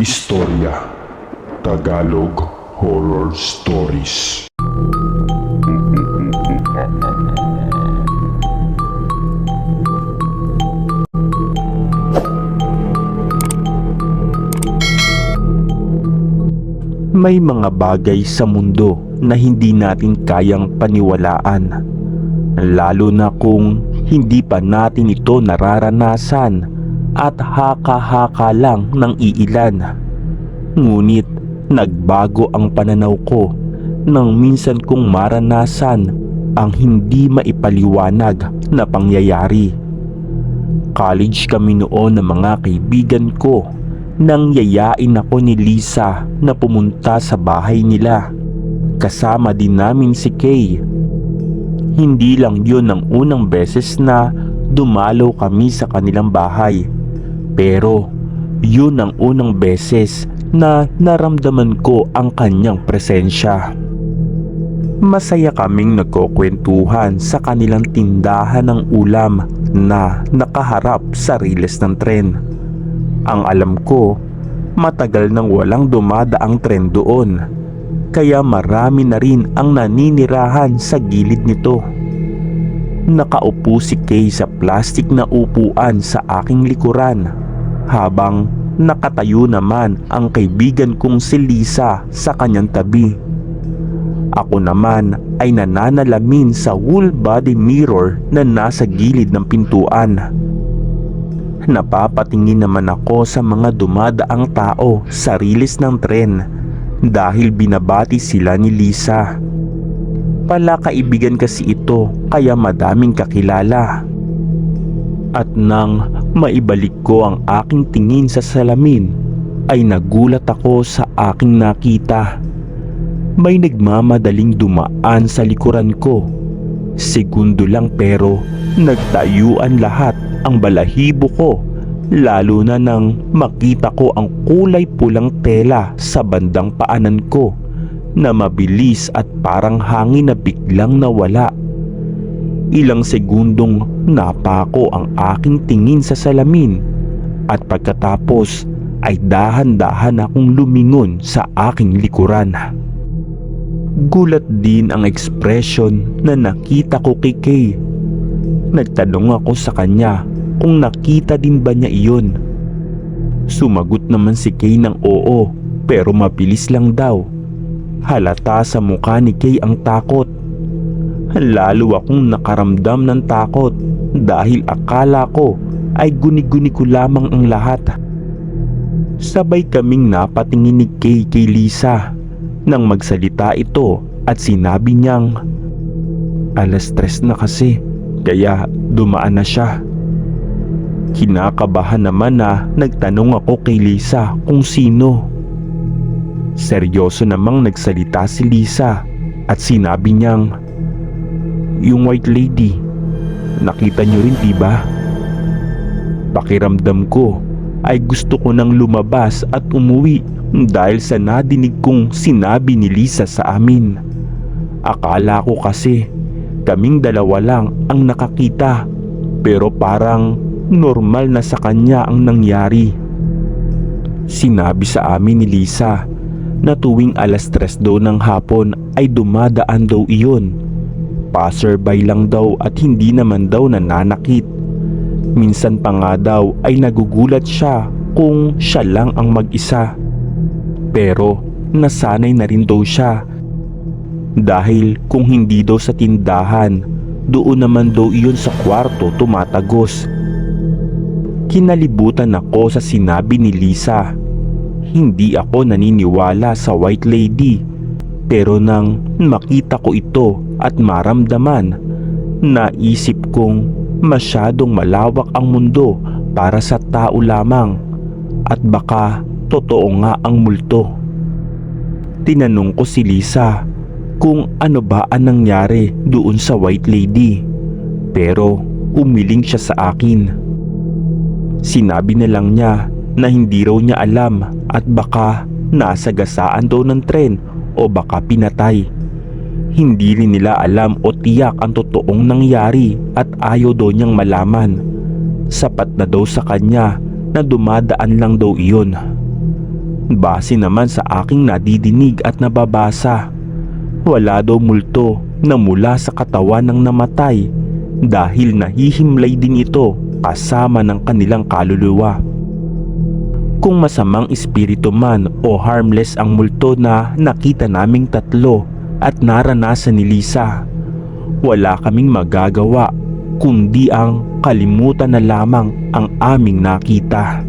Istorya Tagalog Horror Stories May mga bagay sa mundo na hindi natin kayang paniwalaan. Lalo na kung hindi pa natin ito nararanasan at haka-haka lang ng iilan. Ngunit nagbago ang pananaw ko nang minsan kong maranasan ang hindi maipaliwanag na pangyayari. College kami noon ng mga kaibigan ko nang yayain ako ni Lisa na pumunta sa bahay nila. Kasama din namin si Kay. Hindi lang yun ang unang beses na dumalaw kami sa kanilang bahay. Pero yun ang unang beses na naramdaman ko ang kanyang presensya. Masaya kaming nagkukwentuhan sa kanilang tindahan ng ulam na nakaharap sa riles ng tren. Ang alam ko, matagal nang walang dumadaang tren doon. Kaya marami na rin ang naninirahan sa gilid nito. Nakaupo si Kay sa plastik na upuan sa aking likuran habang nakatayo naman ang kaibigan kong si Lisa sa kanyang tabi. Ako naman ay nananalamin sa whole body mirror na nasa gilid ng pintuan. Napapatingin naman ako sa mga dumadaang tao sa rilis ng tren dahil binabati sila ni Lisa. Pala kaibigan kasi ito kaya madaming kakilala. At nang maibalik ko ang aking tingin sa salamin ay nagulat ako sa aking nakita. May nagmamadaling dumaan sa likuran ko. Segundo lang pero nagtayuan lahat ang balahibo ko lalo na nang makita ko ang kulay pulang tela sa bandang paanan ko na mabilis at parang hangin na biglang nawala. Ilang segundong napako ang aking tingin sa salamin at pagkatapos ay dahan-dahan akong lumingon sa aking likuran. Gulat din ang ekspresyon na nakita ko kay Kay. Nagtanong ako sa kanya kung nakita din ba niya iyon. Sumagot naman si Kay ng oo pero mabilis lang daw. Halata sa mukha ni Kay ang takot. Lalo akong nakaramdam ng takot dahil akala ko ay guni-guni ko lamang ang lahat. Sabay kaming napatingin ni Kay kay Lisa nang magsalita ito at sinabi niyang alas tres na kasi kaya dumaan na siya. Kinakabahan naman na nagtanong ako kay Lisa kung sino. Seryoso namang nagsalita si Lisa at sinabi niyang Yung white lady, nakita niyo rin diba? Pakiramdam ko ay gusto ko nang lumabas at umuwi dahil sa nadinig kong sinabi ni Lisa sa amin. Akala ko kasi kaming dalawa lang ang nakakita pero parang normal na sa kanya ang nangyari. Sinabi sa amin ni Lisa na tuwing alas tres daw ng hapon ay dumadaan daw iyon. Passerby lang daw at hindi naman daw nananakit. Minsan pa nga daw ay nagugulat siya kung siya lang ang mag-isa. Pero nasanay na rin daw siya. Dahil kung hindi daw sa tindahan, doon naman daw iyon sa kwarto tumatagos. Kinalibutan ako sa sinabi ni Lisa. Hindi ako naniniwala sa white lady. Pero nang makita ko ito at maramdaman, naisip kong masyadong malawak ang mundo para sa tao lamang at baka totoo nga ang multo. Tinanong ko si Lisa kung ano ba ang nangyari doon sa white lady pero umiling siya sa akin. Sinabi na lang niya na hindi raw niya alam at baka nasagasaan daw ng tren o baka pinatay. Hindi rin nila alam o tiyak ang totoong nangyari at ayaw daw niyang malaman. Sapat na daw sa kanya na dumadaan lang daw iyon. Base naman sa aking nadidinig at nababasa, wala daw multo na mula sa katawan ng namatay dahil nahihimlay din ito kasama ng kanilang kaluluwa. Kung masamang espiritu man o harmless ang multo na nakita naming tatlo at naranasan ni Lisa, wala kaming magagawa kundi ang kalimutan na lamang ang aming nakita.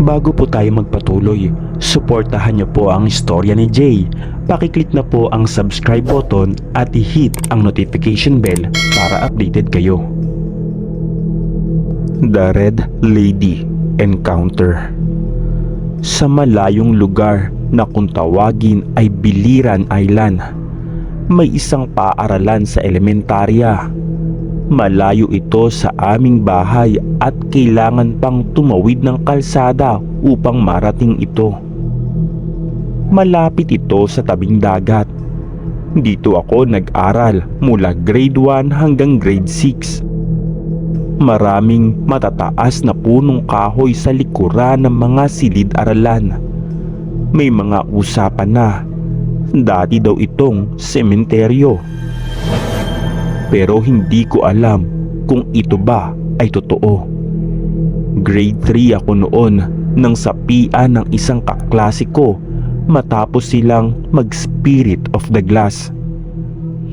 Bago po tayo magpatuloy, suportahan niyo po ang istorya ni Jay. Pakiclick na po ang subscribe button at i-hit ang notification bell para updated kayo. The Red Lady Encounter Sa malayong lugar na kung tawagin ay Biliran Island, may isang paaralan sa elementarya Malayo ito sa aming bahay at kailangan pang tumawid ng kalsada upang marating ito. Malapit ito sa tabing dagat. Dito ako nag-aral mula grade 1 hanggang grade 6. Maraming matataas na punong kahoy sa likuran ng mga silid-aralan. May mga usapan na. Dati daw itong sementeryo pero hindi ko alam kung ito ba ay totoo. Grade 3 ako noon nang sapian ng isang kaklase ko matapos silang mag-spirit of the glass.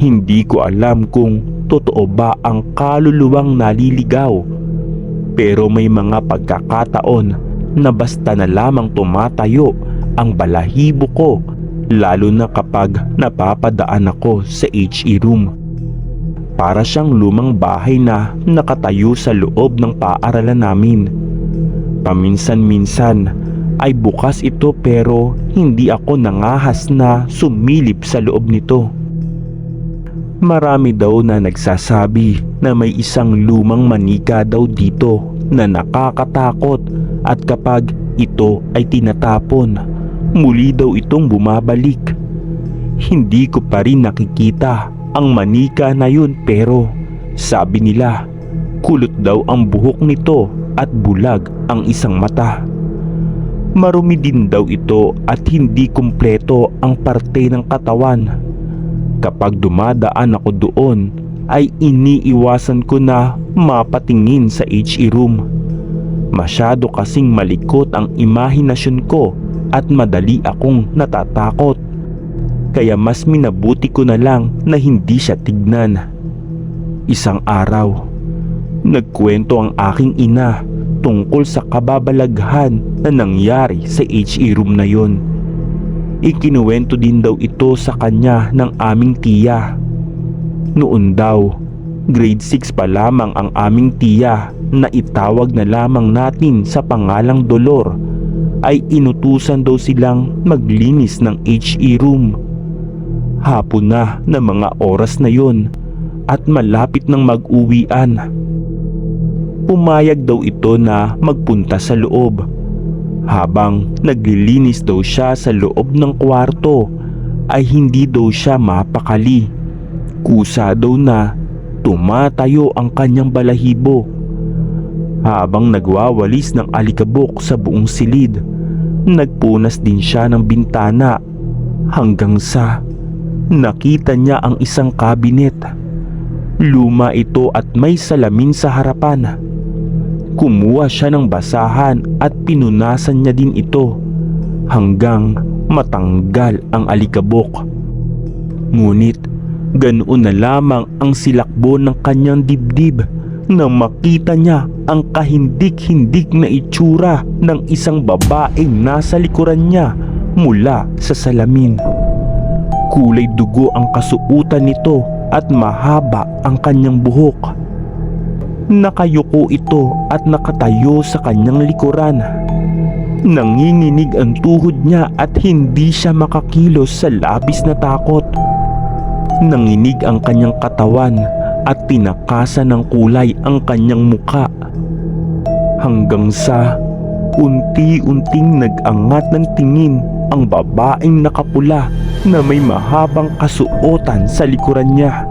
Hindi ko alam kung totoo ba ang kaluluwang naliligaw pero may mga pagkakataon na basta na lamang tumatayo ang balahibo ko lalo na kapag napapadaan ako sa HE room. Para siyang lumang bahay na nakatayo sa loob ng paaralan namin. Paminsan-minsan ay bukas ito pero hindi ako nangahas na sumilip sa loob nito. Marami daw na nagsasabi na may isang lumang manika daw dito na nakakatakot at kapag ito ay tinatapon, muli daw itong bumabalik. Hindi ko pa rin nakikita ang manika na yun pero sabi nila kulot daw ang buhok nito at bulag ang isang mata. Marumi din daw ito at hindi kumpleto ang parte ng katawan. Kapag dumadaan ako doon ay iniiwasan ko na mapatingin sa HE room. Masyado kasing malikot ang imahinasyon ko at madali akong natatakot kaya mas minabuti ko na lang na hindi siya tignan. Isang araw, nagkwento ang aking ina tungkol sa kababalaghan na nangyari sa HE room na yon. Ikinuwento din daw ito sa kanya ng aming tiya. Noon daw, grade 6 pa lamang ang aming tiya na itawag na lamang natin sa pangalang Dolor ay inutusan daw silang maglinis ng HE room Hapon na na mga oras na yon at malapit ng mag-uwian. Pumayag daw ito na magpunta sa loob. Habang naglilinis daw siya sa loob ng kwarto ay hindi daw siya mapakali. Kusa daw na tumatayo ang kanyang balahibo. Habang nagwawalis ng alikabok sa buong silid, nagpunas din siya ng bintana hanggang sa nakita niya ang isang kabinet. Luma ito at may salamin sa harapan. Kumuha siya ng basahan at pinunasan niya din ito hanggang matanggal ang alikabok. Ngunit ganoon na lamang ang silakbo ng kanyang dibdib nang makita niya ang kahindik-hindik na itsura ng isang babaeng nasa likuran niya mula sa salamin. Kulay dugo ang kasuutan nito at mahaba ang kanyang buhok. Nakayuko ito at nakatayo sa kanyang likuran. Nanginginig ang tuhod niya at hindi siya makakilos sa labis na takot. Nanginig ang kanyang katawan at tinakasan ng kulay ang kanyang muka. Hanggang sa unti-unting nag-angat ng tingin ang babaeng nakapula na may mahabang kasuotan sa likuran niya.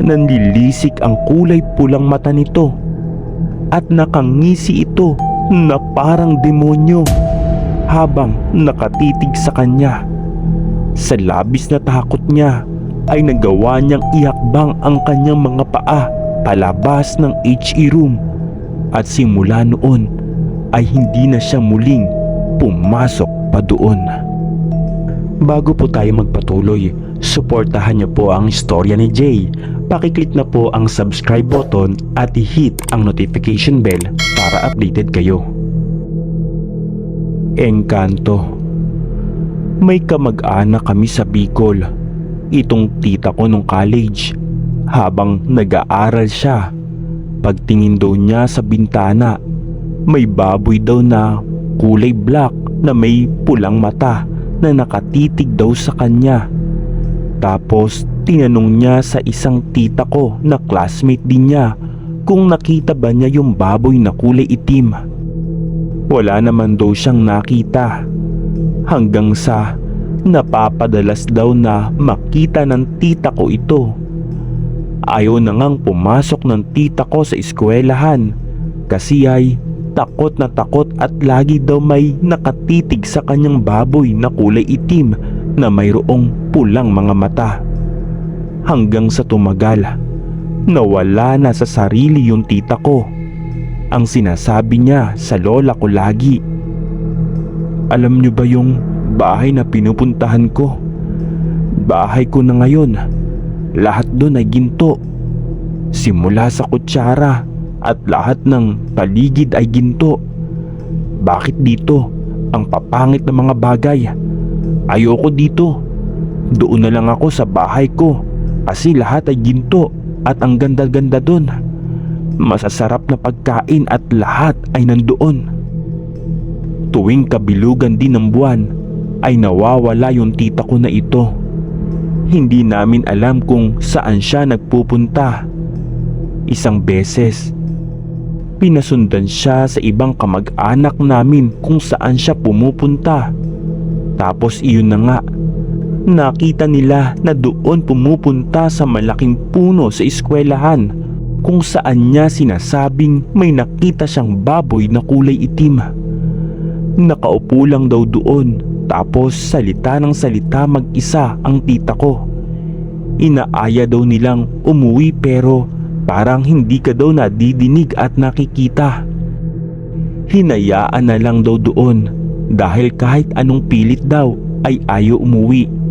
Nanlilisik ang kulay pulang mata nito at nakangisi ito na parang demonyo habang nakatitig sa kanya. Sa labis na takot niya ay nagawa niyang ihakbang ang kanyang mga paa palabas ng HE room at simula noon ay hindi na siya muling pumasok pa doon. Bago po tayo magpatuloy, suportahan niyo po ang istorya ni Jay. Pakiclick na po ang subscribe button at i-hit ang notification bell para updated kayo. Engkanto May kamag-anak kami sa Bicol. Itong tita ko nung college. Habang nag-aaral siya, pagtingin daw niya sa bintana, may baboy daw na kulay black na may pulang mata na nakatitig daw sa kanya. Tapos tinanong niya sa isang tita ko na classmate din niya kung nakita ba niya yung baboy na kulay itim. Wala naman daw siyang nakita. Hanggang sa napapadalas daw na makita ng tita ko ito. Ayaw na ngang pumasok ng tita ko sa eskwelahan kasi ay takot na takot at lagi daw may nakatitig sa kanyang baboy na kulay itim na mayroong pulang mga mata. Hanggang sa tumagal, nawala na sa sarili yung tita ko. Ang sinasabi niya sa lola ko lagi. Alam niyo ba yung bahay na pinupuntahan ko? Bahay ko na ngayon. Lahat doon ay ginto. Simula sa kutsara at lahat ng paligid ay ginto. Bakit dito? Ang papangit na mga bagay. Ayoko dito. Doon na lang ako sa bahay ko kasi lahat ay ginto at ang ganda-ganda doon. Masasarap na pagkain at lahat ay nandoon. Tuwing kabilugan din ng buwan ay nawawala yung tita ko na ito. Hindi namin alam kung saan siya nagpupunta. Isang beses, pinasundan siya sa ibang kamag-anak namin kung saan siya pumupunta. Tapos iyon na nga, nakita nila na doon pumupunta sa malaking puno sa eskwelahan kung saan niya sinasabing may nakita siyang baboy na kulay itim. Nakaupo lang daw doon tapos salita ng salita mag-isa ang tita ko. Inaaya daw nilang umuwi pero parang hindi ka daw nadidinig at nakikita. Hinayaan na lang daw doon dahil kahit anong pilit daw ay ayaw umuwi.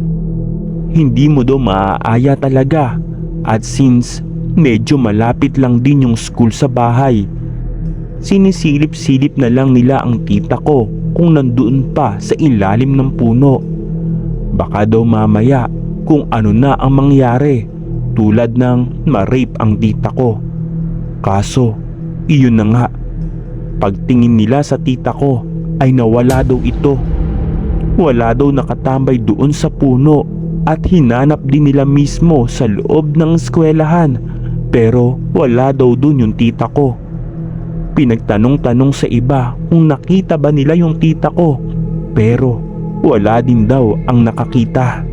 Hindi mo daw maaaya talaga at since medyo malapit lang din yung school sa bahay Sinisilip-silip na lang nila ang tita ko kung nandoon pa sa ilalim ng puno. Baka daw mamaya kung ano na ang mangyari tulad ng ma-rape ang tita ko. Kaso, iyon na nga. Pagtingin nila sa tita ko ay nawala daw ito. Wala daw nakatambay doon sa puno at hinanap din nila mismo sa loob ng eskwelahan pero wala daw doon yung tita ko. Pinagtanong-tanong sa iba kung nakita ba nila yung tita ko pero wala din daw ang nakakita.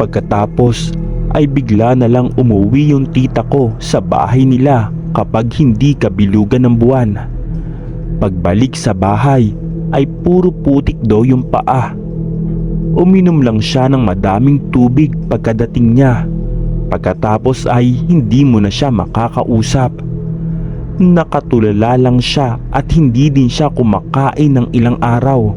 Pagkatapos ay bigla na lang umuwi yung tita ko sa bahay nila kapag hindi kabilugan ng buwan. Pagbalik sa bahay ay puro putik daw yung paa. Uminom lang siya ng madaming tubig pagkadating niya. Pagkatapos ay hindi mo na siya makakausap. Nakatulala lang siya at hindi din siya kumakain ng ilang araw.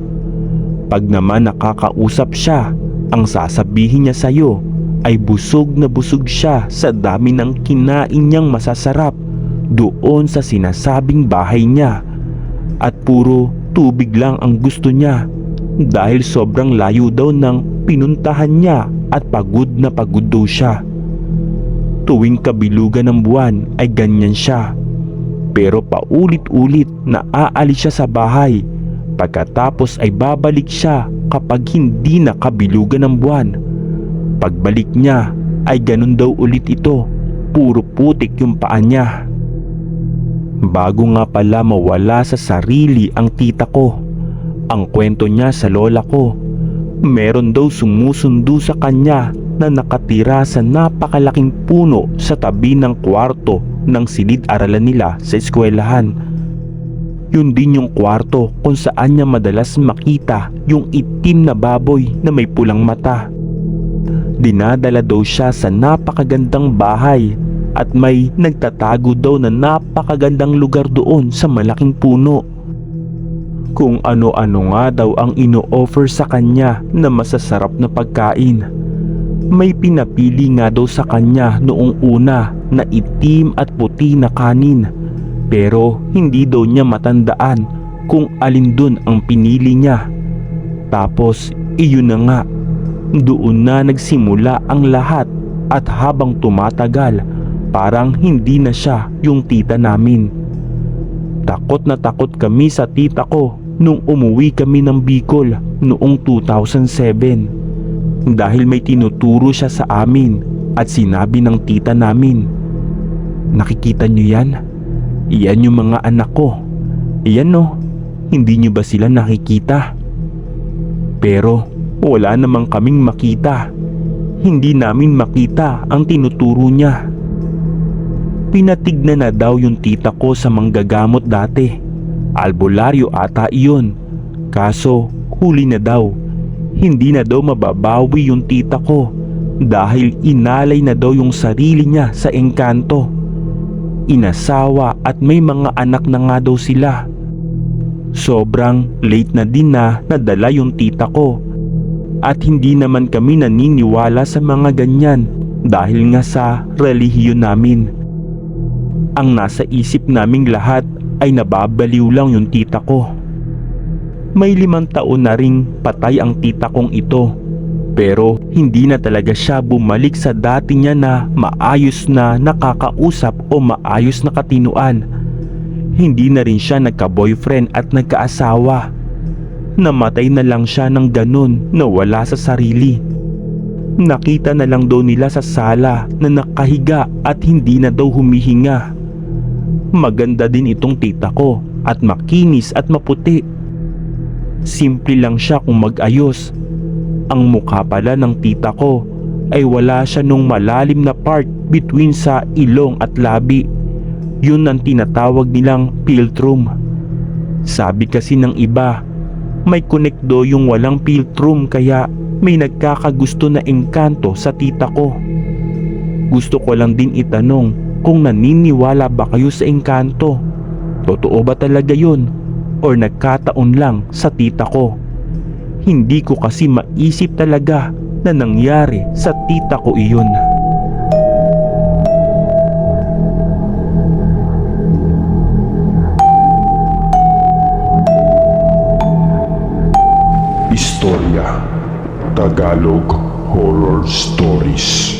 Pag naman nakakausap siya, ang sasabihin niya sa'yo ay busog na busog siya sa dami ng kinain niyang masasarap doon sa sinasabing bahay niya. At puro tubig lang ang gusto niya dahil sobrang layo daw ng pinuntahan niya at pagod na pagod daw siya. Tuwing kabilugan ng buwan ay ganyan siya pero paulit-ulit na aalis siya sa bahay. Pagkatapos ay babalik siya kapag hindi nakabilugan ng buwan. Pagbalik niya ay ganun daw ulit ito. Puro putik yung paa niya. Bago nga pala mawala sa sarili ang tita ko. Ang kwento niya sa lola ko. Meron daw sumusundo sa kanya na nakatira sa napakalaking puno sa tabi ng kwarto ng silid-aralan nila sa eskwelahan. Yun din yung kwarto kung saan niya madalas makita yung itim na baboy na may pulang mata. Dinadala daw siya sa napakagandang bahay at may nagtatago daw na napakagandang lugar doon sa malaking puno. Kung ano-ano nga daw ang ino-offer sa kanya na masasarap na pagkain. May pinapili nga daw sa kanya noong una na itim at puti na kanin pero hindi daw niya matandaan kung alin dun ang pinili niya. Tapos iyon na nga, doon na nagsimula ang lahat at habang tumatagal parang hindi na siya yung tita namin. Takot na takot kami sa tita ko nung umuwi kami ng Bicol noong 2007 dahil may tinuturo siya sa amin at sinabi ng tita namin Nakikita niyo yan? Iyan yung mga anak ko. Iyan no, hindi niyo ba sila nakikita? Pero wala namang kaming makita. Hindi namin makita ang tinuturo niya. Pinatignan na daw yung tita ko sa manggagamot dati. Albularyo ata iyon. Kaso huli na daw. Hindi na daw mababawi yung tita ko dahil inalay na daw yung sarili niya sa engkanto. Inasawa at may mga anak na nga daw sila. Sobrang late na din na nadala yung tita ko at hindi naman kami naniniwala sa mga ganyan dahil nga sa relihiyon namin. Ang nasa isip naming lahat ay nababaliw lang yung tita ko. May limang taon na ring patay ang tita kong ito pero hindi na talaga siya bumalik sa dati niya na maayos na nakakausap o maayos na katinuan. Hindi na rin siya nagka-boyfriend at nagkaasawa. Namatay na lang siya ng ganun na wala sa sarili. Nakita na lang daw nila sa sala na nakahiga at hindi na daw humihinga. Maganda din itong tita ko at makinis at maputi. Simple lang siya kung mag-ayos. Ang mukha pala ng tita ko ay wala siya nung malalim na part between sa ilong at labi. Yun ang tinatawag nilang philtrum. Sabi kasi ng iba, may connect do yung walang philtrum kaya may nagkakagusto na engkanto sa tita ko. Gusto ko lang din itanong kung naniniwala ba kayo sa engkanto. Totoo ba talaga yun? Or nagkataon lang sa tita ko? Hindi ko kasi maisip talaga na nangyari sa tita ko iyon. Istorya Tagalog Horror Stories